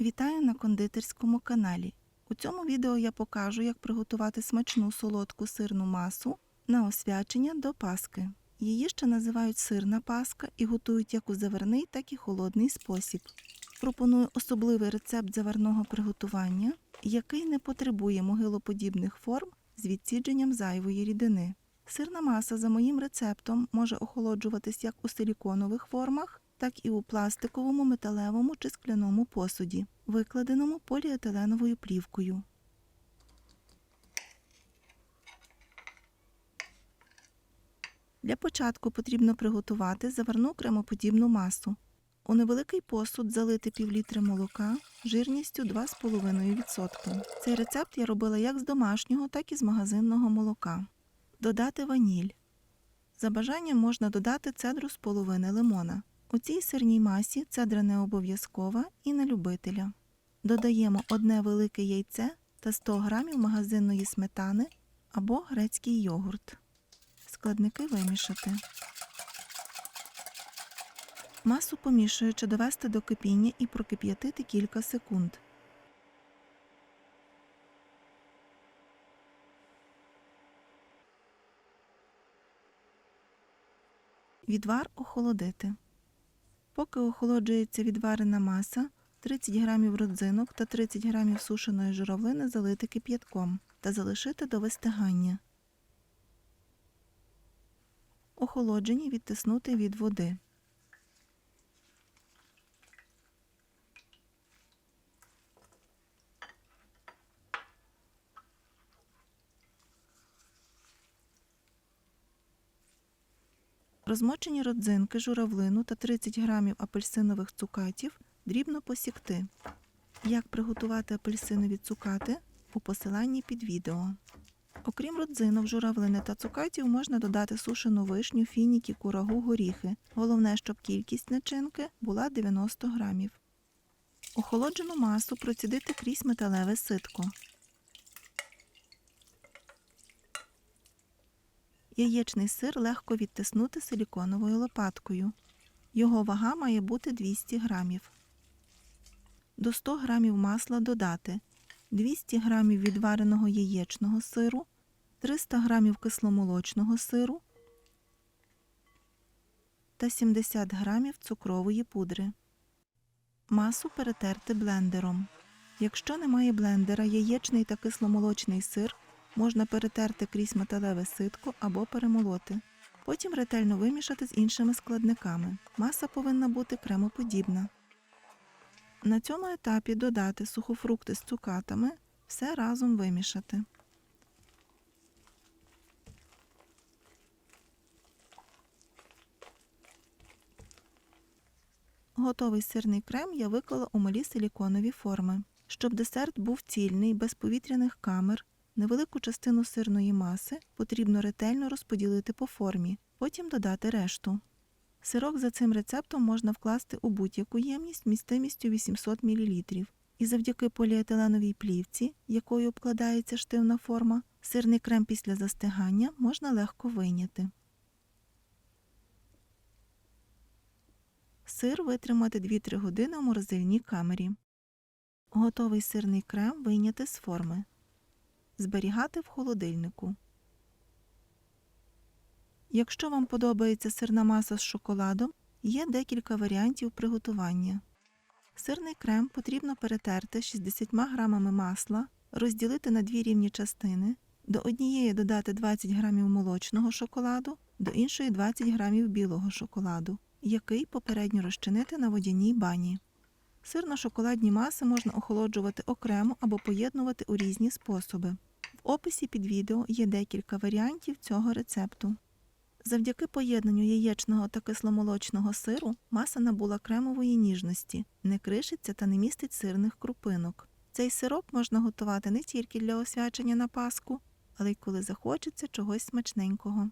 Вітаю на кондитерському каналі. У цьому відео я покажу, як приготувати смачну солодку сирну масу на освячення до Паски. Її ще називають сирна паска і готують як у заварний, так і холодний спосіб. Пропоную особливий рецепт заварного приготування, який не потребує могилоподібних форм з відсідженням зайвої рідини. Сирна маса за моїм рецептом може охолоджуватись як у силіконових формах, так і у пластиковому, металевому чи скляному посуді, викладеному поліетиленовою плівкою. Для початку потрібно приготувати заварну кремоподібну масу. У невеликий посуд залити півлітри молока жирністю 2,5%. Цей рецепт я робила як з домашнього, так і з магазинного молока. Додати ваніль. За бажанням можна додати цедру з половини лимона. У цій сирній масі цедра не обов'язкова і на любителя. Додаємо одне велике яйце та 100 г магазинної сметани або грецький йогурт. Складники вимішати. Масу помішуючи довести до кипіння і прокип'ятити кілька секунд. Відвар охолодити. Поки охолоджується відварена маса, 30 г родзинок та 30 г сушеної журавлини залити кип'ятком та залишити до вистигання. Охолоджені відтиснути від води. Розмочені родзинки, журавлину та 30 г апельсинових цукатів дрібно посікти. Як приготувати апельсинові цукати у посиланні під відео. Окрім родзинок, журавлини та цукатів можна додати сушену вишню, фініки, курагу, горіхи. Головне, щоб кількість начинки була 90 грамів. Охолоджену масу процідити крізь металеве ситко. Яєчний сир легко відтиснути силіконовою лопаткою. Його вага має бути 200 грамів. До 100 грамів масла додати 200 грамів відвареного яєчного сиру, 300 грамів кисломолочного сиру та 70 грамів цукрової пудри. Масу перетерти блендером. Якщо немає блендера, яєчний та кисломолочний сир можна перетерти крізь металеве ситко або перемолоти. Потім ретельно вимішати з іншими складниками. Маса повинна бути кремоподібна. На цьому етапі додати сухофрукти з цукатами, все разом вимішати. Готовий сирний крем я виклала у малі силіконові форми. Щоб десерт був цільний, без повітряних камер, невелику частину сирної маси потрібно ретельно розподілити по формі, потім додати решту. Сирок за цим рецептом можна вкласти у будь-яку ємність містимістю 800 мл. І завдяки поліетиленовій плівці, якою обкладається штивна форма, сирний крем після застигання можна легко вийняти. Сир витримати 2-3 години у морозильній камері. Готовий сирний крем вийняти з форми. Зберігати в холодильнику. Якщо вам подобається сирна маса з шоколадом, є декілька варіантів приготування. Сирний крем потрібно перетерти 60 грамами масла, розділити на дві рівні частини, до однієї додати 20 грамів молочного шоколаду, до іншої 20 грамів білого шоколаду, який попередньо розчинити на водяній бані. Сирно-шоколадні маси можна охолоджувати окремо або поєднувати у різні способи. В описі під відео є декілька варіантів цього рецепту. Завдяки поєднанню яєчного та кисломолочного сиру маса набула кремової ніжності, не кришиться та не містить сирних крупинок. Цей сироп можна готувати не тільки для освячення на Пасху, але й коли захочеться чогось смачненького.